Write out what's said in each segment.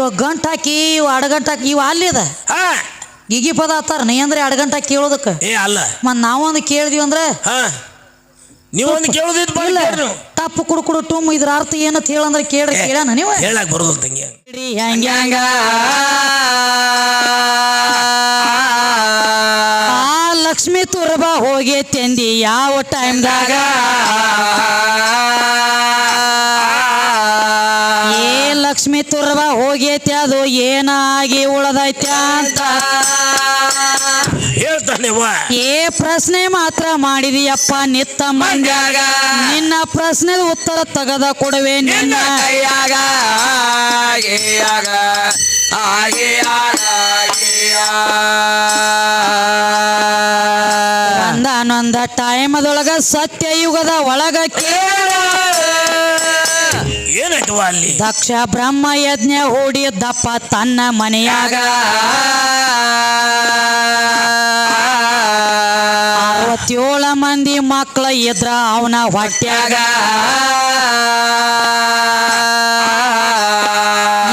ಇವ ಗಂಟ ಹಾಕಿ ಇವ ಅಡಗಂಟ್ ಹಾಕಿ ಇವ ಅಲ್ಲಿದ ಹಾ. ಗಿಗಿ ಪದ ಆತಾರ ನೀ ಅಂದ್ರೆ ಅಡಗಂಟ ಕೇಳೋದಕ್ಕೆ. ಏ ಅಲ್ಲ. ಮತ್ ನಾವೊಂದು ಕೇಳಿದ್ವಿ ಅಂದ್ರೆ ಹಾ. ನೀವೊಂದು ಇಲ್ಲ. ಟಪ್ಪು ಕುಡು ಕುಡು ಟುಮ್ ಇದ್ರ ಅರ್ಥ ಏನಂತ ಹೇಳಂದ್ರೆ ಕೇಳ್ರಿ ಕೇಳ್ಯಾನ ನೀವು. ಹೇಳಕ್ ಬರೋದಿಲ್ಲ ತಂಗಿ. ಹಂಗ ಆ ಲಕ್ಷ್ಮಿ ಹೋಗಿ ತಂದಿ ಯಾವ ಟೈಮ್ದಾಗ ತುರ್ಬ ಹೋಗೈತೆ ಅದು ಏನಾಗಿ ಉಳದೈತ ಅಂತ. ಏ ಪ್ರಶ್ನೆ ಮಾತ್ರ ಮಾಡಿದೀಯಪ್ಪ ನಿತ್ತ ಮಂಡ್ಯಾಗ ನಿನ್ನ ಪ್ರಶ್ನೆ ಉತ್ತರ ತೆಗೆದ ಕೊಡುವೆ ನಿನ್ನ. ಕೈಯಾಗ. ಆಗೇಯಾಗ ಆಗೇಯಾಗ ಸತ್ಯ ಟೈಮದೊಳಗ ಸತ್ಯಯುಗದ ಒಳಗ ಕೇಳ. ಏನಾಯ್ತು ಅಲ್ಲಿ? ದಕ್ಷ ಬ್ರಹ್ಮ ಯಜ್ಞ ಹೂಡಿದ್ದಪ್ಪ ತನ್ನ ಮನೆಯಾಗ. ಅರವತ್ತೇಳ ಮಂದಿ ಮಕ್ಕಳ ಇದ್ರ ಅವನ ಹೊಟ್ಯಾಗ.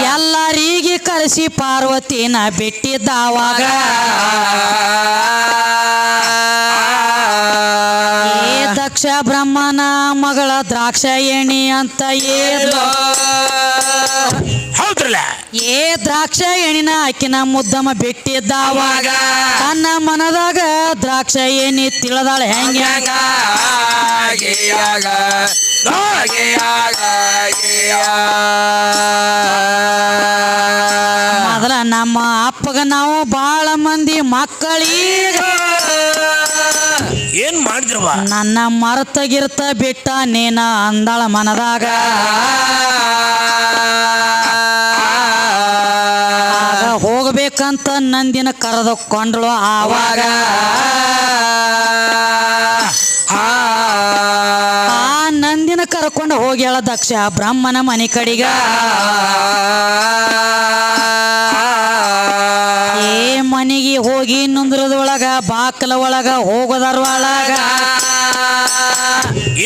ಎಲ್ಲರಿಗೆ ಕರೆಸಿ ಪಾರ್ವತಿನ ಬಿಟ್ಟಿದ್ದಾವಾಗ ಏ ದಕ್ಷ ಬ್ರಹ್ಮನ ಮಗಳ ದ್ರಾಕ್ಷ ಎಣಿ ಅಂತ ಏದ್ಲು ಹೌದ್ರಲ್ಲ? ಏ ದ್ರಾಕ್ಷ ಎಣಿನ ಆಕಿನ ಮುದ್ದಮ್ಮ ಬಿಟ್ಟಿದ್ದಾವಾಗ ತನ್ನ ಮನದಾಗ ದ್ರಾಕ್ಷ ಎಣ್ಣಿ ತಿಳಿದಾಳ ಹೆಂಗ? ಮೊದಲ ನಮ್ಮ ಅಪ್ಪಗ ನಾವು ಬಾಳ ಮಂದಿ ಮಕ್ಕಳೀಗ. ಮಾಡಿದ್ರವ ನನ್ನ ಮರತಗಿರ್ತ ಬಿಟ್ಟ ನೀನ ಅಂದಳ ಮನದಾಗ. ಹೋಗ್ಬೇಕಂತ ನಂದಿನ ಕರೆದುಕೊಂಡಳು ಆವಾಗ. ಆ ನಂದಿನ ಕರ್ಕೊಂಡು ಹೋಗ್ಯಾಳ ದಕ್ಷ ಬ್ರಹ್ಮನ ಮನೆ ಕಡಿಗ. ಮನೆಗೆ ಹೋಗಿ ನುಂದ್ರದೊಳಗ ಬಾಕಲ ಒಳಗ ಹೋಗೋದರ ಒಳಗ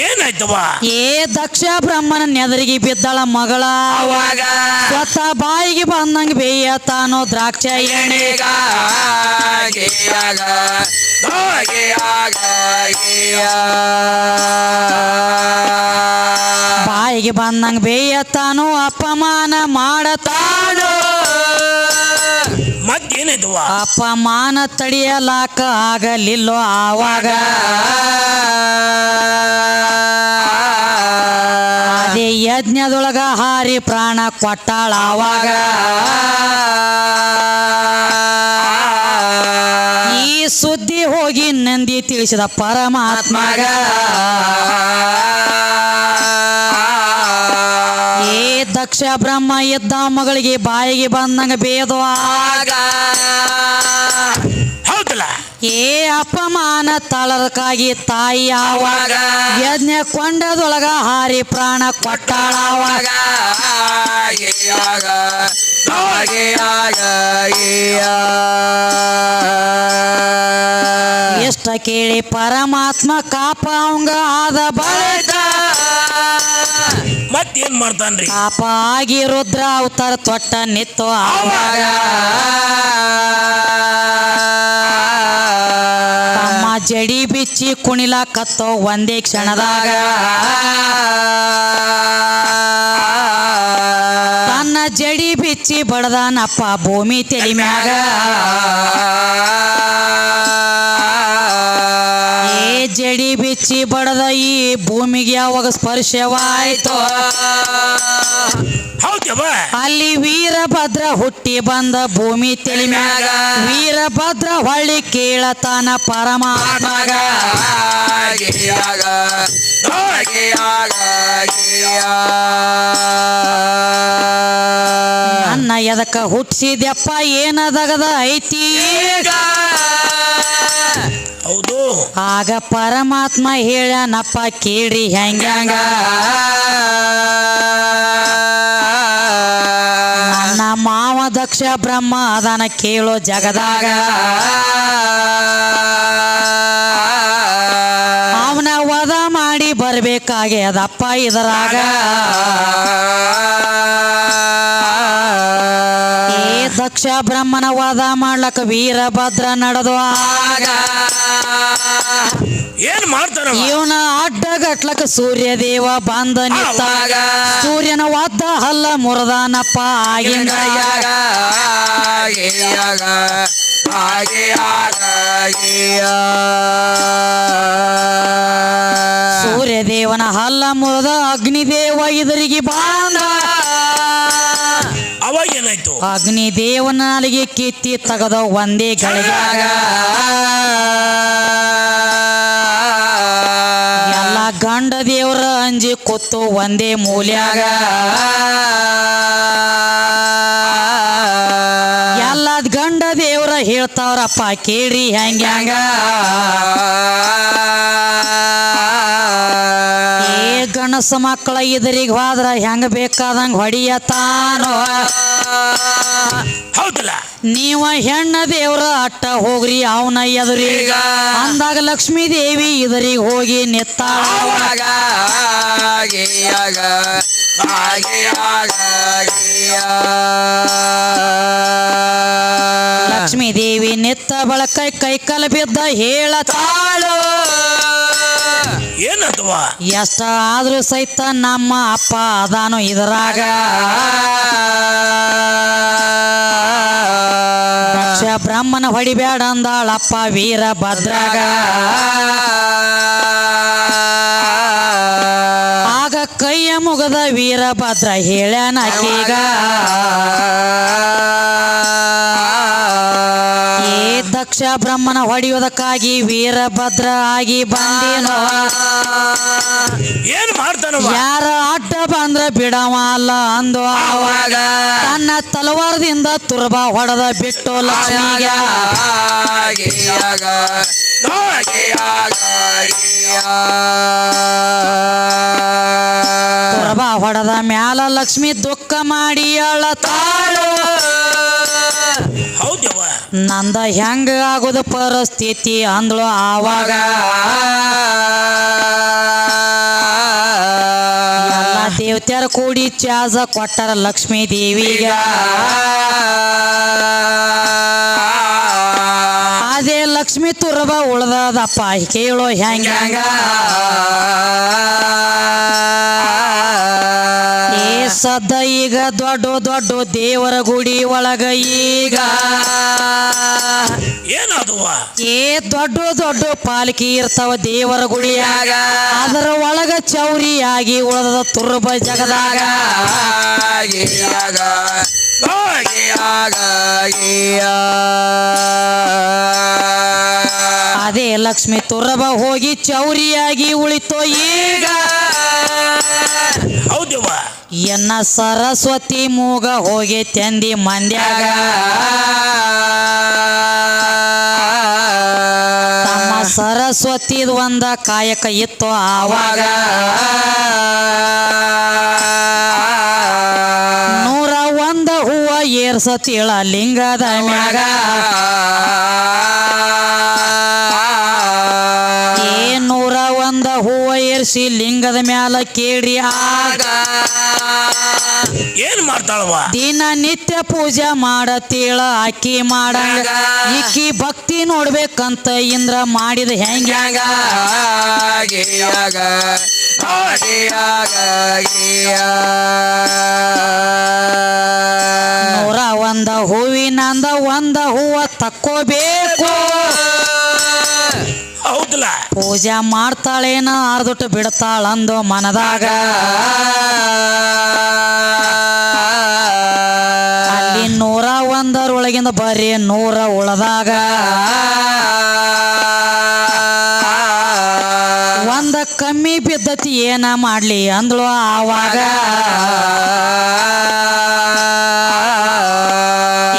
ಏನಾಯ್ತವ ಏ ದಕ್ಷ ಬ್ರಹ್ಮನ ನೆದರಿಗೆ ಬಿದ್ದಳ ಮಗಳ. ಅವಾಗ? ಸ್ವತಃ ಬಾಯಿಗೆ ಬಂದಂಗ ಬೇಯ ತಾನೋ ದ್ರಾಕ್ಷ ಬಾಯಿಗೆ ಬಂದಂಗ ಬೇಯ ತಾನು ಅಪಮಾನ ಮಾಡತಾನು ಮತ್ತೇನಾಯ್ತವ ಅಪಮಾನ ತಡೆಯಲಾಕ ಆಗಲಿಲ್ಲೋ ಆವಾಗ? ಅದೇ ಯಜ್ಞದೊಳಗ ಹಾರಿ ಪ್ರಾಣ ಕೊಟ್ಟಾಳ ಆವಾಗ? ಈ ಸುದ್ದಿ ಹೋಗಿ ನಂದಿ ತಿಳಿಸಿದ ಪರಮಾತ್ಮಗ. ಏ ಬ್ರಹ್ಮ ಎದ್ದ ಮಗಳಿಗೆ ಬಾಯಿಗೆ ಬಂದಂಗ ಬೇದು ಆಗ ಹೌದಲ್ಲ? ಏ ಅಪಮಾನ ತಾಳದಕ್ಕಾಗಿ ತಾಯಿ ಆವಾಗ. ಯಜ್ಞ ಕೊಂಡದೊಳಗ ಹಾರಿ ಪ್ರಾಣ ಕೊಟ್ಟಾಳ ಆವಾಗ ಆಗೇಯಾಗ ಆಗೇಯಾಗ ಎಷ್ಟ ಕೇಳಿ ಪರಮಾತ್ಮ ಕಾಪ ಅವಂಗ ಆದ ಬಳಿಕ. ಮತ್ತೇನ್ ಮಾಡ್ತಾನ್ರಿ? ಪಾಪ ಆಗಿ ರುದ್ರ ಅವತಾರ ತೊಟ್ಟ ನಿತ್ತು ಆವಾಗ ತಮ್ಮ ಜಡಿ ಬಿಚ್ಚಿ ಕುಣಿಲಾಕತ್ತೋ ಒಂದೇ ಕ್ಷಣದಾಗ. ತನ್ನ ಜಡಿ ಬಿಚ್ಚಿ ಬಡದಾನಪ್ಪ ಭೂಮಿ ತೆಲಿ ಮ್ಯಾಗ. ಏ ಜಡಿ ಬಿಚ್ಚಿ ಬಡದ ಈ ಭೂಮಿಗೆ ಯಾವಾಗ ಸ್ಪರ್ಶವಾಯ್ತು. ಹೌದವ ಅಲ್ಲಿ ವೀರಭದ್ರ ಹುಟ್ಟಿ ಬಂದ ಭೂಮಿ ತಿಳಿಮ್ಯಾಗ ಮ್ಯಾಗ. ವೀರಭದ್ರ ಹೊಳ್ಳಿ ಕೇಳತಾನ ಪರಮಾತ್ಮಗ. ನನ್ನ ಎದಕ್ಕ ಹುಟ್ಟಿಸಿದ್ಯಪ್ಪ? ಏನದಗದ ಐತಿ? ಹೌದು. ಆಗ ಪರಮಾತ್ಮ ಹೇಳನಪ್ಪ ಕೇಳ್ರಿ ಹೆಂಗ್ಯಾಂಗ ನನ್ನ ಮಾವ ದಕ್ಷ ಬ್ರಹ್ಮ ಅದನ್ನ ಕೇಳೋ ಜಗದಾಗ. ಅವನ ವಧ ಮಾಡಿ ಬರ್ಬೇಕಾಗ್ಯದಪ್ಪ ಇದರಾಗ ದಕ್ಷ ಬ್ರಹ್ಮನ ವಾದ ಮಾಡ್ಲಕ್ಕ ವೀರಭದ್ರ ನಡೆದು ಆಗ ಏನ್ ಮಾಡ್ತಾರ ಇವನ ಅಡ್ಡಗಟ್ಲಕ್ಕ ಸೂರ್ಯದೇವ ಬಂದ ನಿಂತಾಗ ಸೂರ್ಯನ ವಾದ ಹಲ್ಲ ಮುರದಾನಪ್ಪ. ಆಗಿಂದ ಸೂರ್ಯದೇವನ ಹಲ್ಲ ಮುರದ ಅಗ್ನಿದೇವ ಇದರಿಗೆ ಬಾಂಧ ಅವಾಗ ಏನಾಯ್ತು ಅಗ್ನಿದೇವನ ಅಲ್ಲಿಗೆ ಕಿತ್ತಿ ತೆಗೆದ ಒಂದೇ ಗಳಿಗಾಗ ಎಲ್ಲ ಗಂಡ ದೇವರ ಅಂಜಿ ಕೊತ್ತು ಒಂದೇ ಮೂಲ್ಯಾಗ. ಹೇಳ್ತಾವ್ರಪ್ಪ ಕೇಳ್ರಿ ಹ್ಯಾಂಗ ಹೆಂಗ? ಏ ಗಣಸ ಮಕ್ಕಳ ಇದರಿಗೆ ಹೋದ್ರ ಹೆಂಗ ಬೇಕಾದಂಗ ಹೊಡಿಯತಾನೋ? ಹೌದಲ್ಲ? ನೀವ ಹೆಣ್ಣ ದೇವ್ರ ಅಟ್ಟ ಹೋಗ್ರಿ ಅವನ ಎದುರಿ ಅಂದಾಗ ಲಕ್ಷ್ಮೀ ದೇವಿ ಇದರಿಗೆ ಹೋಗಿ ನೆತ್ತ ಆಗ. ಲಕ್ಷ್ಮೀ ದೇವಿ ನಿತ್ತ ಬಳಕ ಕೈ ಕಲ ಬಿದ್ದ ಹೇಳತಾಳು ಏನತ್ವ ಎಷ್ಟ ಆದ್ರೂ ಸಹಿತ ನಮ್ಮ ಅಪ್ಪ ಅದಾನು ಇದರಾಗ. ಬ್ರಾಹ್ಮಣ ಹೊಡಿಬ್ಯಾಡ ಹೊಡಿಬೇಡ ಅಂದಾಳಪ್ಪ ವೀರಭದ್ರಾಗ ಆಗ ಕೈಯ ಮುಗದ ವೀರಭದ್ರ ಹೇಳ್ಯಾನ ಬ್ರಹ್ಮನ ಹೊಡೆಯುವುದಕ್ಕಾಗಿ ವೀರಭದ್ರ ಆಗಿ ಬಂದೇನೋ. ಏನ್ ಮಾಡ್ತಾನ ಯಾರ ಅಡ್ಡ ಬಂದ್ರ ಬಿಡವ ಅಲ್ಲ ಅಂದು ಅವಾಗ ತನ್ನ ತಲವಾರದಿಂದ ತುರ್ಬ ಹೊಡೆದ ಬಿಟ್ಟು ತುರ್ಬ ಹೊಡೆದ ಮ್ಯಾಲ ಲಕ್ಷ್ಮಿ ದುಃಖ ಮಾಡಿ ಅಳತಾಳು. ಹೌದವ ನಂದ ಹೆಂಗ ಆಗೋದ ಪರಿಸ್ಥಿತಿ ಅಂದ್ಳು ಆವಾಗ. ದೇವತ್ಯಾರ ಕೂಡಿ ಚಾಸ ಕೊಟ್ಟಾರ ಲಕ್ಷ್ಮೀ ದೇವಿಗ. ಲಕ್ಷ್ಮಿ ತುರ್ಬ ಉಳ್ದದಪ್ಪ ಕೇಳೋ ಹೆಂಗ ಸದ ಏ ಸದ್ದ ಈಗ ದೊಡ್ಡ ದೊಡ್ಡ ದೇವರ ಗುಡಿ ಒಳಗ ಈಗ. ಏನದುವ? ಏ ದೊಡ್ಡ ದೊಡ್ಡ ಪಾಲಿಕೆ ಇರ್ತಾವ ದೇವರ ಗುಡಿಯಾಗ. ಅದರ ಒಳಗ ಚೌರಿಯಾಗಿ ಉಳದ ತುರ್ಬ ಜಗದಾಗ. ಲಕ್ಷ್ಮಿ ತುರಬ ಹೋಗಿ ಚೌರಿಯಾಗಿ ಉಳಿತೋ ಈಗ. ಎನ್ನ ಸರಸ್ವತಿ ಮೂಗ ಹೋಗಿ ತಂದಿ ಮಂದ್ಯಾಗ. ತಮ್ಮ ಸರಸ್ವತಿದ್ ಒಂದ ಕಾಯಕ ಇತ್ತು ಆವಾಗ. ನೂರ ಒಂದ ಹೂವ ಏರ್ಸತಿಳ ಲಿಂಗದ ಮ್ಯಾಗ. ಏರ್ಸಿ ಲಿಂಗದ ಮ್ಯಾಲ ಕೇಳಿ ಆಗ. ಏನ್ ಮಾಡ್ತಾಳವ ದಿನ ನಿತ್ಯ ಪೂಜೆ ಮಾಡತೀಳ ಆಕಿ ಮಾಡಂಗ. ಈಕಿ ಭಕ್ತಿ ನೋಡ್ಬೇಕಂತ ಇಂದ್ರ ಮಾಡಿದ ಹೆಂಗ? ನೂರ ಒಂದ ಹೂವಿನಂದ ಒಂದ ಹೂವ ತಕ್ಕೋಬೇಕು. ಹೌದಲ್ಲ ಪೂಜೆ ಮಾಡ್ತಾಳೇನ ಅರ್ದುಟ್ಟು ಬಿಡ್ತಾಳಂದು ಮನದಾಗ. ಅಲ್ಲಿ ನೂರ ಒಂದರೊಳಗಿಂದ ಬರೀ ನೂರ ಉಳದಾಗ. ಒಂದ ಕಮ್ಮಿ ಬಿದ್ದತಿ ಏನ ಮಾಡ್ಲಿ ಅಂದ್ಳು ಆವಾಗ.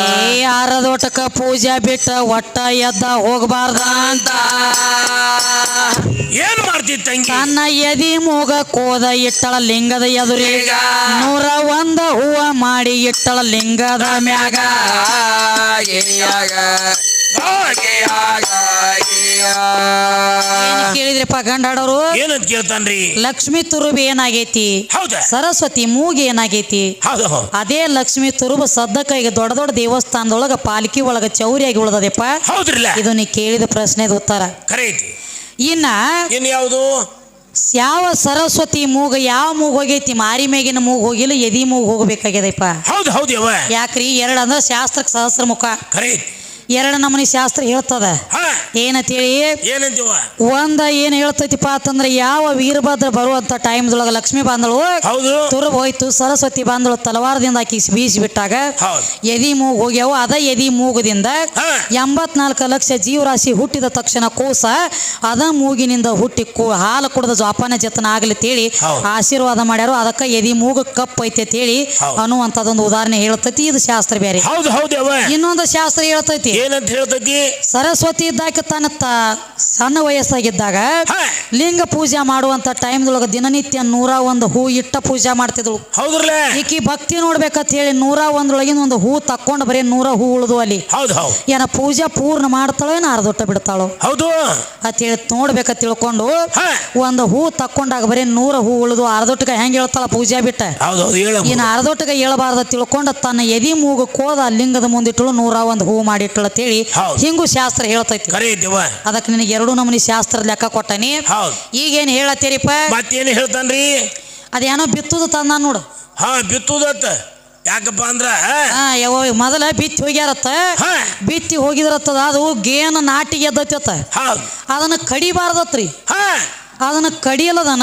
ಏ ಆರದೋಟಕ ಪೂಜೆ ಬಿಟ್ಟ ಒಟ್ಟ ಎದ್ದ ಹೋಗಬಾರ್ದ ಅಂತ. ಏನ್ ಮಾಡ್ತಿ ತಂಗಿ? ತನ್ನ ಎದಿ ಮೂಗ ಕೋದ ಇಟ್ಟಳ ಲಿಂಗದ ಎದುರಿ. ನೂರ ಒಂದ ಹೂವ ಮಾಡಿ ಇಟ್ಟಳ ಲಿಂಗದ ಮ್ಯಾಗ. ಏನ್ ಕೇಳಿದ್ರಪ್ಪ ಗಂಡಾಡೋರು? ಏನಂತ ಕೇಳ್ತಾನ್ರಿ? ಲಕ್ಷ್ಮಿ ತುರುಬ ಏನಾಗೈತಿ? ಹೌದ? ಸರಸ್ವತಿ ಮೂಗ್ ಏನಾಗೈತಿ? ಹೌದು ಹೌದು. ಅದೇ ಲಕ್ಷ್ಮಿ ತುರುಬ ಸದ್ದಕ್ಕ ಈಗ ದೊಡ್ಡ ದೊಡ್ಡ ದೇವಸ್ಥಾನದೊಳಗ ಪಾಲಿಕೆ ಒಳಗ ಚೌರಿಯಾಗಿ ಉಳ್ದದಪ್ಪ. ಹೌದ್ರಿಲ್ಲ? ಇದು ನೀ ಕೇಳಿದ ಪ್ರಶ್ನೆದ ಉತ್ತರ. ಐತಿ ಇನ್ನ ಇನ್ ಯಾವುದು? ಯಾವ ಸರಸ್ವತಿ ಮೂಗ ಯಾವ ಮೂಗ್ ಹೋಗೈತಿ? ಮಾರಿ ಮೇಗಿನ ಮೂಗ್ ಹೋಗಿಲ್ಲ ಎದಿ ಮೂಗ್ ಹೋಗ್ಬೇಕಾಗ್ಯದಪ್ಪ ಹೌದು ಹೌದು ಯವ್ವ. ಯಾಕ್ರಿ? ಎರಡು ಅಂದ್ರೆ ಶಾಸ್ತ್ರಕ್ಕೆ ಸಹಸ್ರ ಮುಖ ಐತಿ ಎರಡು ನಮೂನಿ ಶಾಸ್ತ್ರ ಹೇಳ್ತದ. ಏನಂತೇಳಿ? ಏನಂತೀವ? ಒಂದ ಏನ್ ಹೇಳ್ತೈತಿಪ್ಪ ಅಂತಂದ್ರೆ ಯಾವ ವೀರಭದ್ರ ಬರುವಂತ ಟೈಮ್ದೊಳಗ ಲಕ್ಷ್ಮಿ ಬಂದಳು ಹೌದು. ತುರುಬ್ ಹೋಯ್ತು ಸರಸ್ವತಿ ಬಂದಳು ತಲವಾರದಿಂದ ಆಕಿ ಬೀಸಿ ಬಿಟ್ಟಾಗ ಎದಿ ಮೂಗು ಹೋಗ್ಯಾವ ಅದ ಎದಿ ಮೂಗದಿಂದ. ಎಂಬತ್ನಾಲ್ಕು ಲಕ್ಷ ಜೀವರಾಶಿ ಹುಟ್ಟಿದ ತಕ್ಷಣ ಕೂಸ ಅದ ಮೂಗಿನಿಂದ ಹುಟ್ಟಿ ಕೂ ಹಾಲು ಕುಡಿದ ಜೋಪಾನ ಜತನ ಆಗ್ಲಿ ತೇಳಿ ಆಶೀರ್ವಾದ ಮಾಡ್ಯಾರು. ಅದಕ್ಕ ಎದಿ ಮೂಗ ಕಪ್ ಐತೆ. ಅನ್ನುವಂಥದ್ದೊಂದು ಉದಾಹರಣೆ ಹೇಳ್ತೈತಿ. ಇದು ಶಾಸ್ತ್ರ ಬೇರೆ ಇನ್ನೊಂದು ಶಾಸ್ತ್ರ ಹೇಳ್ತೈತಿ. ಏನಂತ ಹೇಳ್ತೈತಿ? ಸರಸ್ವತಿ ಇದ್ದಾಕ ತನ್ನ ಸಣ್ಣ ವಯಸ್ಸಾಗಿದ್ದಾಗ ಲಿಂಗ ಪೂಜೆ ಮಾಡುವಂತ ಟೈಮ್ದೊಳಗ ದಿನನಿತ್ಯ ನೂರ ಒಂದು ಹೂ ಇಟ್ಟ ಪೂಜೆ ಮಾಡ್ತಿದ್ಳು ಹೌದ್ರಲ್ಲ? ಈಕಿ ಭಕ್ತಿ ನೋಡ್ಬೇಕಂತ ಹೇಳಿ ನೂರ ಒಂದ್ರೊಳಗಿನ ಒಂದು ಹೂ ತಕ್ಕೊಂಡು ಬರೀ ನೂರ ಹೂ ಉಳಿದು ಅಲ್ಲಿ. ಹೌದು ಹೌದು. ಏನ ಪೂಜೆ ಪೂರ್ಣ ಮಾಡ್ತಾಳೋ ಏನ ಅರ್ಧೊಟ್ಟ ಬಿಡ್ತಾಳೋ? ಹೌದು. ಅಂತ ಹೇಳಿ ನೋಡ್ಬೇಕ ತಿಳ್ಕೊಂಡು ಒಂದು ಹೂ ತಕ್ಕೊಂಡಾಗ ಬರೀ ನೂರ ಹೂ ಉಳಿದು ಅರ್ಧೊಟ್ಟಿಗೆ ಹೆಂಗೆ ಹೇಳ್ತಾಳ ಪೂಜೆ ಬಿಟ್ಟ? ಇನ್ನು ಅರ್ಧೊಟ್ಟಿಗೆ ಹೇಳಬಾರ್ದ ತಿಳ್ಕೊಂಡು ತನ್ನ ಎದಿ ಮೂಗು ಕೋದ ಲಿಂಗದ ಮುಂದಿಟ್ಟಳು ನೂರ ಒಂದು ಹೂ ಅಂತೇಳಿ ಹಿಂಗು ಶಾಸ್ತ್ರ ಹೇಳ್ತೈತಿ. ಅದಕ್ಕೆ ನಿನಗೆ ಎರಡು ನಮೂನಿ ಶಾಸ್ತ್ರ ಲೆಕ್ಕ ಕೊಟ್ಟನಿ. ಈಗೇನು ಹೇಳತ್ತೀರಿಪ್ಪ? ಮತ್ತೇನು ಹೇಳ್ತಾನ್ರಿ? ಅದೇನೋ ಬಿತ್ತುದು ತಂದ ನೋಡು. ಹಾ ಬಿತ್ತುದತ್ತ ಯಾಕಪ್ಪ ಅಂದ್ರ? ಹಾ ಯಾವ ಮೊದಲ ಬಿತ್ತಿ ಹೋಗ್ಯಾರತ್ತ. ಹಾ. ಬಿತ್ತಿ ಹೋಗಿದ್ರತ್ತದ ಅದು ಗೇನ ನಾಟಿ ಗೆದ್ದತ್ತ ಅದನ್ನ ಕಡಿಬಾರ್ದತ್ರಿ. ಹಾ. ಅದನ್ನ ಕಡಿಯಲ್ಲದನ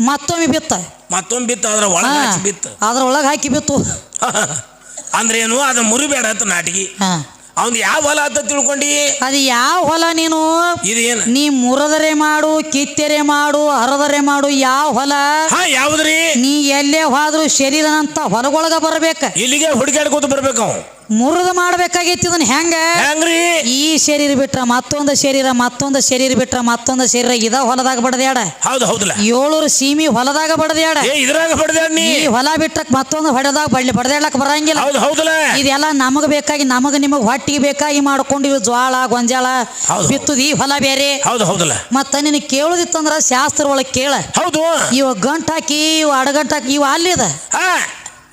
ಮತ್ತೊಮ್ಮೆ ಬಿತ್ತ. ಮತ್ತೊಮ್ಮೆ ಬಿತ್ತ ಅದ್ರ ಒಳಗ ಬಿತ್ತ. ಅದ್ರ ಒಳಗ ಹಾಕಿ ಬಿತ್ತು. ಅಂದ್ರೆ ಏನು ಅದ ಮುರಿಬೇಡ ನಾಟಿಗೆ. ಹಾ. ಅವ್ನ್ ಯಾವ ಹೊಲ ಅಂತ ತಿಳ್ಕೊಂಡಿ? ಅದು ಯಾವ ಹೊಲ ನೀನು? ಇದೇನು? ನೀ ಮುರದರೆ ಮಾಡು ಕಿತ್ತರೆ ಮಾಡು ಹರದರೆ ಮಾಡು ಯಾವ ಹೊಲ? ಹಾ ಯಾವ್ದ್ರಿ? ನೀ ಎಲ್ಲೇ ಹೋದ್ರು ಶರೀರನಂತ ಹೊಲಗೊಳಗ ಬರ್ಬೇಕ. ಇಲ್ಲಿಗೆ ಹುಡುಗಾಡ್ಕೋತ ಬರ್ಬೇಕು ಅವ್ ಮುರಿದ ಮಾಡ್ಬೇಕಾಗೈತಿ ಇದನ್ನ ಹೆಂಗ? ಹೆಂಗ್ರಿ? ಈ ಶರೀರ ಬಿಟ್ರ ಮತ್ತೊಂದು ಶರೀರ ಮತ್ತೊಂದು ಶರೀರ ಬಿಟ್ರ ಮತ್ತೊಂದು ಶರೀರ ಇದ ಹೊಲದಾಗ ಬಡದ್ಯಾಡ? ಹೌದು ಹೌದಲ್ಲ. ಏಳೂರು ಸೀಮಿ ಹೊಲದಾಗ ಬಡದ್ಯಾಡ? ಏ ಇದ್ರಾಗ ಬಡ್ದಾಡ್ ನೀ? ಈ ಹೊಲ ಬಿಟ್ಟಕ್ ಮತ್ತೊಂದು ಹೊಡೆದಾಗ ಬಡ್ಲಿ ಬಡದ್ಯಾಡಕ್ ಬರಂಗಿಲ್ಲ. ಹೌದು ಹೌದಲ್ಲ. ಇದೆಲ್ಲ ನಮಗ್ ಬೇಕಾಗಿ ನಮಗ್ ನಿಮಗ್ ಹೊಟ್ಟಿಗೆ ಬೇಕಾಗಿ ಮಾಡ್ಕೊಂಡು ಇವು ಜ್ವಾಳ ಗೊಂಜಾಳ ಹೌದು. ಬಿತ್ತುದು ಈ ಹೊಲ ಬೇರೆ. ಹೌದು ಹೌದಲ್ಲ. ಮತ್ತ ನಿನ್ ಕೇಳುದಿತ್ತಂದ್ರ ಶಾಸ್ತ್ರ ಒಳಗ್ ಕೇಳ. ಹೌದು. ಇವ ಗಂಟ್ ಹಾಕಿ ಇವ ಅಡಗಂಟ್ ಹಾಕಿ ಇವ ಅಲ್ಲಿದ ಹಾ.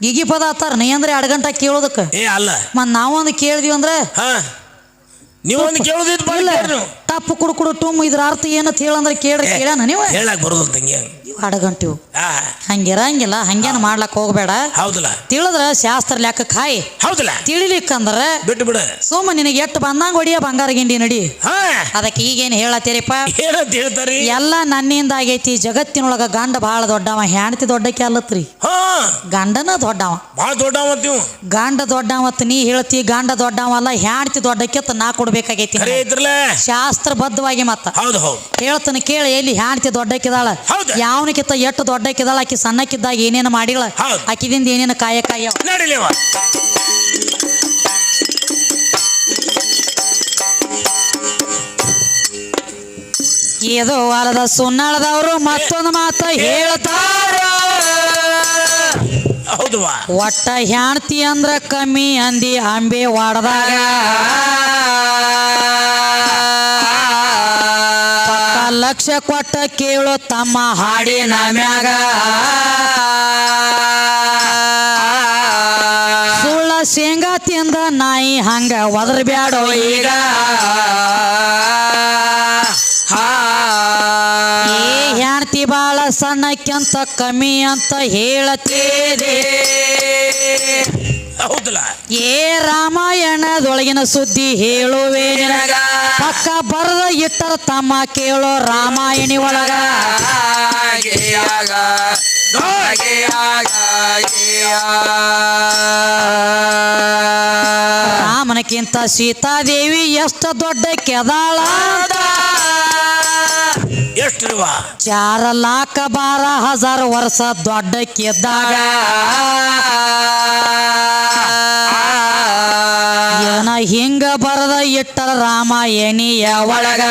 ಗಿಗಿ ಪದ ಆತಾರ ನೀ ಅಂದ್ರೆ ಎರಡು ಗಂಟೆ ಕೇಳೋದಕ್ಕೆ. ಏ ಅಲ್ಲ. ಮತ್ತು ನಾವೊಂದು ಕೇಳಿದ್ವಿ ಅಂದ್ರೆ ಹಾ. ನೀವೊಂದು ಕೇಳುದಿದ್ ಟಪ್ಪು ಕುಡು ಕುಡು ಟುಮ್ ಇದ್ರ ಅರ್ಥ ಏನಂತ ಹೇಳಂದ್ರೆ ಕೇಳ್ರಿ ಕೇಳ್ಯಾನ ನೀವು? ಹೇಳಕ್ ಬರೋದಿಲ್ಲ ತಂಗಿ. ಅಡಗಂಟಿವು ಹಂಗಿರಂಗಿಲ್ಲ ಹಂಗೇನ ಮಾಡ್ಲಕ್ ಹೋಗ್ಬೇಡ. ಹೌದಲ್ಲ. ತಿಳಿದ್ರ ಶಾಸ್ತ್ರ ಲೆಕ್ಕ ಕಾಯಿ. ಹೌದಲ್ಲ. ತಿಳಿಲಿಕ್ಕಂದ್ರ ಬಿಟ್ಟು ಬಿಡು. ಸುಮ್ಮ ನಿನಗೆ ಎಷ್ಟು ಬಂದಂಗ ಹೊಡಿಯ ಬಂಗಾರ ಗಿಂಡಿ ನಡಿ. ಅದಕ್ಕೆ ಈಗೇನು ಹೇಳತ್ತೀರಿಪ್ಪ? ಎಲ್ಲ ನನ್ನಿಂದ ಆಗೈತಿ ಜಗತ್ತಿನೊಳಗ ಗಂಡ ಬಹಳ ದೊಡ್ಡವ ಹೆಣ್ತಿ ದೊಡ್ಡಕ್ಕೆ ಅಲ್ಲತ್ರಿ. ಗಂಡನ ದೊಡ್ಡವ. ಬಹಳ ದೊಡ್ಡವ ಗಂಡ ದೊಡ್ಡವತ್ ನೀ ಹೇಳ್ತಿ ಗಂಡ ದೊಡ್ಡವಲ್ಲ ಹೆಣ್ತಿ ದೊಡ್ಡಕ್ಕೆ ನಾ ಕೊಡ್ಬೇಕಾಗೈತಿ ಶಾಸ್ತ್ರ ಬದ್ಧವಾಗಿ ಶಾಸ್ತ್ರಬದ್ಧವಾಗಿ ಮತ್ತ. ಹೇಳ್ತಾನೆ ಕೇಳಿ ಎಲ್ಲಿ ಹೆಣ್ತಿ ದೊಡ್ಡಕ್ಕಿದಾಳ? ಹೌದು. ಯಾವನಕ್ಕಿಂತ ಎಷ್ಟು ದೊಡ್ಡಕ್ಕಿದಾಳ ಆಕಿ ಸಣ್ಣಕ್ಕಿದ್ದಾಗ ಏನೇನು ಮಾಡಿಲ್ಲ. ಹೌದು. ಆಕಿದಿಂದ ಏನೇನು ಕಾಯ ಕಾಯವ? ಏದೋ ಹೊಲದ ಸುನ್ನಳದವರು ಮತ್ತೊಂದು ಮಾತ ಹೇಳ್ತಾರ. ಹೌದುವಾ ಒಟ್ಟ ಹ್ಯಾಣ್ತಿ ಅಂದ್ರ ಕಮ್ಮಿ ಅಂದಿ ಅಂಬೆ ವಾಡದಾಗ. ಲಕ್ಷ ಕೊಟ್ಟ ಕೇಳು ತಮ್ಮ ಹಾಡಿನ ಮ್ಯಾಗ. ಸುಳ್ಳ ಶೇಂಗಾ ತಿಂದ ನಾಯಿ ಹಂಗ ಒದರ ಬ್ಯಾಡೋ ಈಗ ಏ ಹೆಣ್ತಿ ಬಾಳ ಸಣ್ಣಕ್ಕಿಂತ ಕಮ್ಮಿ ಅಂತ ಹೇಳತ್ತೇದೆ. ಹೌದಲ್ಲ? ಏ ರಾಮಾಯಣದೊಳಗಿನ ಸುದ್ದಿ ಹೇಳುವೆ ನಿನಗ. ಪಕ್ಕ ಬರದ ಇಟ್ಟರ ತಮ್ಮ ಕೇಳೋ ರಾಮಾಯಣಿ ಒಳಗ. ರಾಮನಕ್ಕಿಂತ ಸೀತಾದೇವಿ ಎಷ್ಟು ದೊಡ್ಡ ಕೆದಾಳ. ಎಷ್ಟ್ರಿವ ಚಾರ ಲಾಖ ಬಾರ ಹಜಾರ್ ವರ್ಷ ದೊಡ್ಡ ಕೆದ್ದಾಗ. ಇವನ ಹಿಂಗ ಬರದ ಇಟ್ಟರ ರಾಮಾಯಣಿಯ ಒಳಗ.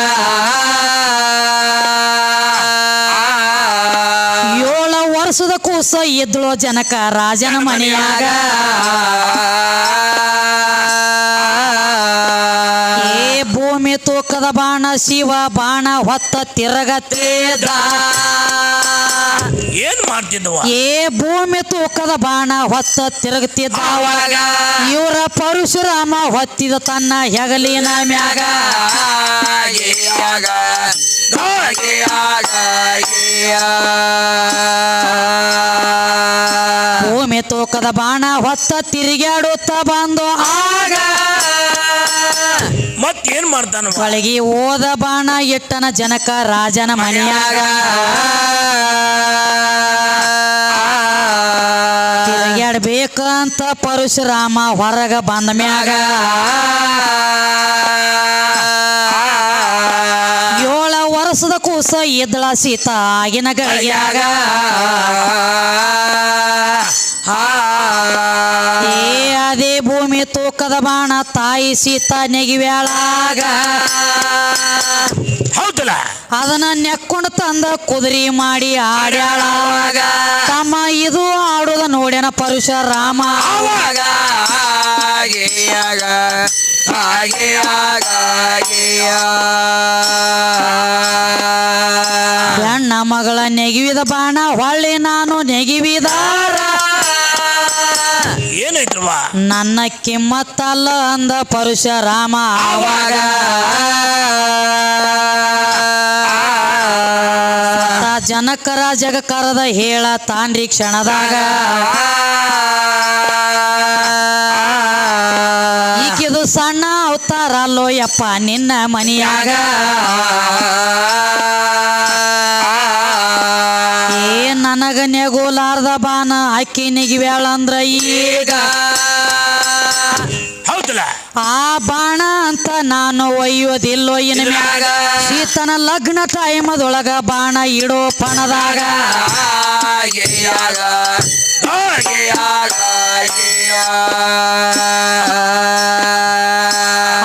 ಏಳು ವರ್ಷದ ಕೂಸ ಇದ್ಳು ಜನಕ ರಾಜನ ಮನೆಯಾಗ. ಬಾಣ ಶಿವ ಬಾಣ ಹೊತ್ತ ತಿರಗತೇದ. ಏನ್ ಮಾಡ್ತಿದ್ದವ ಏ ಭೂಮಿ ತೂಕದ ಬಾಣ ಹೊತ್ತ ತಿರುಗುತ್ತಿದ್ದ ಅವಾಗ ಇವರ ಪರಶುರಾಮ ಹೊತ್ತಿದ ತನ್ನ ಹೆಗಲಿನ ಮ್ಯಾಗ. ಭೂಮಿ ತೂಕದ ಬಾಣ ಹೊತ್ತ ತಿರುಗಾಡುತ್ತ ಬಂದು ಆಗ. ಮತ್ ಏನ್ ಮಾಡ್ತಾನ ಒಳಗಿ ಓದ ಬಾಣ ಇಟ್ಟನ ಜನಕ ರಾಜನ ಮನೆಯಾಗ. ಬೇಕಂತ ಪರಶುರಾಮ ಹೊರಗ ಬಂದ ಮ್ಯಾಗ. ಏಳ ವರ್ಷದ ಕೂಸ ಇದ್ದಳ ಸೀತಾ ಆಗಿನ ಏ ಅದೇ ಭೂಮಿ ತೂಕದ ಬಾಣ ತಾಯಿ ಸೀತಾ ನೆಗಿವ್ಯಾಳಾಗ. ಹೌದಲ್ಲ? ಅದನ್ನ ನೆಕ್ಕೊಂಡು ತಂದ ಕುದುರಿ ಮಾಡಿ ಆಡ್ಯಾಳಾಗ ತಮ್ಮ ಇದು ಆಡುದ ನೋಡ್ಯಾನ ಪರುಷ ರಾಮ ಹೆಣ್ಣ ಮಗಳ ನೆಗಿವಿದ ಬಾಣ ಹೊಳ್ಳಿ ನಾನು ನೆಗಿವಿದಾರ. ನನ್ನ ಕಿಮ್ಮತ್ತಲ್ಲ ಅಂದ ಪರಶುರಾಮ ಆವಾಗ. ಜನಕರ ಜಗ ಕರದ ಹೇಳ ತಾಂಡ್ರಿ ಕ್ಷಣದಾಗ. ಈಕಿದು ಸಣ್ಣ ಅವತಾರ ಅಲ್ಲೋ ಯಪ್ಪ ನಿನ್ನ ಮನಿಯಾಗ. ನನಗ ನೆಗೋಲಾರ್ದ ಬಾನ ಅಕ್ಕಿ ನಿಗಿವ್ಯಾಳಂದ್ರ ಈಗ. ಹೌದಲ್ಲ? ಆ ಬಾಣ ಅಂತ ನಾನು ಒಯ್ಯೋದಿಲ್ಲೋ ಇನ್ ಮ್ಯಾಗ. ಸೀತನ ಲಗ್ನ ಟೈಮದೊಳಗ ಬಾಣ ಇಡೋ ಪಣದಾಗ.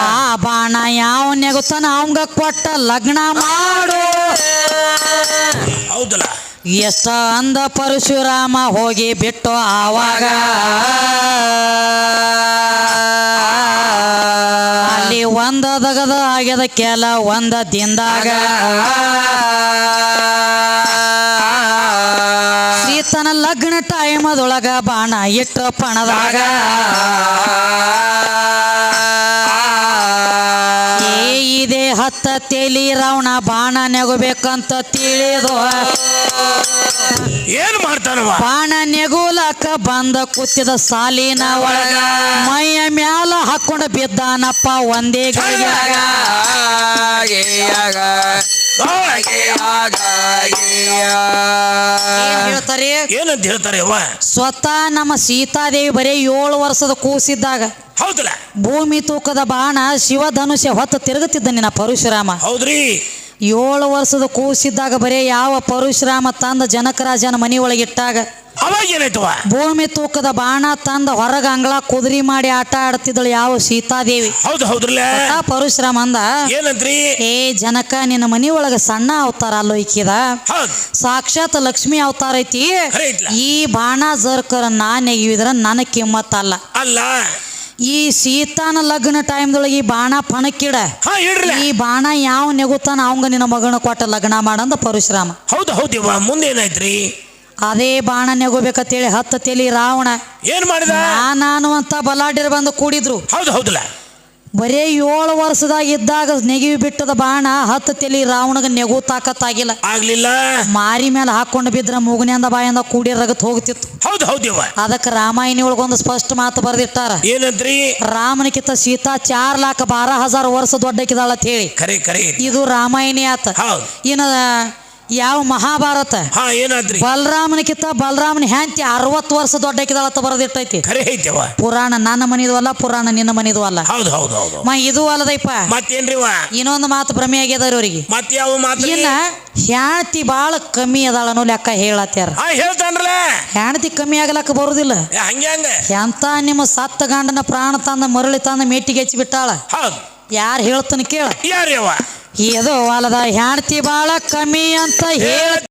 ಆ ಬಾಣ ಯಾವ ನೆಗುತ್ತಾನ ಅವಂಗ ಕೊಟ್ಟ ಲಗ್ನ ಮಾಡು. ಹೌದಲ್ಲ? ಎಷ್ಟ ಅಂದ ಪರಶುರಾಮ ಹೋಗಿ ಬಿಟ್ಟು ಆವಾಗ ಅಲ್ಲಿ ಒಂದ ದಗದ ಆಗ್ಯದ ಕೆಲ ಒಂದ ದಿಂದಾಗ ಸೀತನ ಲಗ್ನ ಟೈಮದೊಳಗ ಬಾಣ ಇಟ್ಟ ಪಣದಾಗ. ಇದೆ ಹತ್ತ ತೇಲಿ ರಾವಣ ಬಾಣ ನೆಗಬೇಕಂತ ತಿಳಿದು. ಏನ್ ಮಾಡ್ತಾನ ಬಾಣ ನೆಗುಲಕ ಬಂದ ಕುತ್ತಿದ ಸಾಲಿನ ಒಳಗ. ಮೈಯ ಮ್ಯಾಲ ಹಾಕೊಂಡ ಬಿದ್ದಾನಪ್ಪ ಒಂದೇ ಗಳಿಗ್ಯಾಗ ಏನ್ ಹೇಳ್ತಾರೆ? ಏನಂತ ಹೇಳ್ತಾರೆ ಅವ್ವ ಸ್ವತಃ ನಮ್ಮ ಸೀತಾದೇವಿ ಬರೀ ಏಳು ವರ್ಷದ ಕೂಸಿದ್ದಾಗ ಹೌದಲ್ಲ? ಭೂಮಿ ತೂಕದ ಬಾಣ ಶಿವಧನುಷ್ಯ ಹೊತ್ತು ತಿರುಗುತ್ತಿದ್ದ ನಿನ್ನ ಪರಶುರಾಮ. ಹೌದ್ರಿ. ಏಳು ವರ್ಷದ ಕೂಸಿದ್ದಾಗ ಬರೀ ಯಾವ ಪರಶುರಾಮ ತಂದ ಜನಕರಾಜನ ಮನೆಯೊಳಗಿಟ್ಟಾಗ ಅವಾಗ ಒಳಗಿಟ್ಟಾಗ ಭೂಮಿ ತೂಕದ ಬಾಣ ತಂದ ಹೊರಗ ಅಂಗಳ ಕುದುರಿ ಮಾಡಿ ಆಟ ಆಡ್ತಿದ್ದಳು ಯಾವ ಸೀತಾದೇವಿ. ಹೌದು ಹೌದ್ರಲ್ಲ? ಪರಶುರಾಮ ಅಂದ ಏನಂತ್ರಿ? ಏ ಜನಕ ನಿನ್ನ ಮನಿಯೊಳಗ ಸಣ್ಣ ಅವತಾರ ಅಲ್ಲೋ ಈಕಿದ. ಸಾಕ್ಷಾತ್ ಲಕ್ಷ್ಮಿ ಅವತಾರ ಐತಿ. ಈ ಬಾಣ ಜರ್ಕರ ನಾ ನೆಗಿವಿದ್ರ ನನ್ನ ಕಿಮ್ಮತ್ತಲ್ಲ. ಅಲ್ಲ. ಈ ಸೀತಾನ ಲಗ್ನ ಟೈಮ್ದೊಳಗೆ ಈ ಬಾಣ ಪಣಕ್ಕಿಡ. ಹಾ ಈ ಬಾಣ ಯಾವ ನೆಗುತ್ತಾನ ಅವಂಗ ನಿನ್ನ ಮಗನ ಕೊಟ್ಟ ಲಗ್ನ ಮಾಡಂದ ಪರಶುರಾಮ. ಹೌದು ಹೌದು ಮುಂದೆ ಏನಾಯ್ತ್ರಿ ಅದೇ ಬಾಣ ನೆಗೋಬೇಕಂತೇಳಿ ಹತ್ತು ತೆಲಿ ರಾವಣ. ಏನ್ ಮಾಡಿದ? ನಾನು ಅಂತ ಬಲಾಢ್ಯರು ಬಂದು ಕೂಡಿದ್ರು. ಹೌದು ಹೌದಲ್ಲ. ಬರೇ ಏಳು ವರ್ಷದಾಗ ಇದ್ದಾಗ ನೆಗಿವಿ ಬಿಟ್ಟದ ಬಾಣ ಹತ್ತು ತೆಲಿ ರಾವಣಗ ನೆಗು ತಾಕತ್ತಾಗಿಲ್ಲ ಆಗ್ಲಿಲ್ಲ. ಮಾರಿ ಮೇಲೆ ಹಾಕೊಂಡು ಬಿದ್ರ ಮೂಗನಿಂದ ಬಾಯಿಂದ ಕೂಡಿ ರಗತ್ ಹೋಗ್ತಿತ್ತು. ಹೌದು ಹೌದಿವ ಅದಕ್ಕೆ ರಾಮಾಯಣಿ ಒಳಗೊಂದು ಸ್ಪಷ್ಟ ಮಾತು ಬರೆದಿಟ್ಟಾರ. ಏನಂತ್ರಿ? ರಾಮನಕಿತ ಸೀತಾ ಚಾರ್ ಲಾಖ ಬಾರ ಹಜಾರ್ ವರ್ಷ ದೊಡ್ಡಕಿದಾಳ ಅಂತ ಹೇಳಿ ಇದು ರಾಮಾಯಣಿ ಆತ. ಏನದ ಇನ್ನು ಯಾವ ಮಹಾಭಾರತ? ಬಲರಾಮನ ಕಿತ್ತ ಬಲರಾಮನ ಹ್ಯಾಂತಿ ಅರವತ್ತು ವರ್ಷ ದೊಡ್ಡ ಖರೆ ಐತೆವ ಪುರಾಣ ನನ್ನ ಮನಿದು ಅಲ್ಲ ಪುರಾಣ ನಿನ್ನ ಮನಿದು ಅಲ್ಲ. ಹೌದು ಹೌದು ಹೌದು ಮ ಇದು ಅಲ್ಲದೈಪ ಮತ್ತೇನ್ರಿ ಇನ್ನೊಂದು ಮಾತು ಭ್ರಮೆ ಆಗ್ಯದವ್ರಿ ಅವ್ರಿಗೆ. ಮತ್ತೆ ಯಾವ ಮಾತು ಇನ್ನ ಹ್ಯಾಂತಿ ಬಾಳ ಕಮ್ಮಿ ಅದಾಳ ಅನ್ನೋ ಲೆಕ್ಕ ಹೇಳತ್ಯಾರ. ಹ್ಯಾಂತಿ ಹೇಳ್ತಾನ್ರಲ್ಲ. ಕಮ್ಮಿ ಆಗ್ಲಕ್ಕ ಬರುದಿಲ್ಲ. ಎಂತ ನಿಮ್ಮ ಸತ್ತ ಗಂಡನ ಪ್ರಾಣ ತಂದ ಮರಳಿ ತಂದ ಮೇಟಿಗೆ ಹಚ್ಚಿ ಬಿಟ್ಟಾಳ? ಹೌದು. ಯಾರು ಹೇಳ್ತಾನೆ ಕೇಳ. ಯಾರ್ಯವ ಇದು ಹೊಲದ ಹೆಂಡತಿ ಬಾಳ ಕಮ್ಮಿ ಅಂತ ಹೇಳ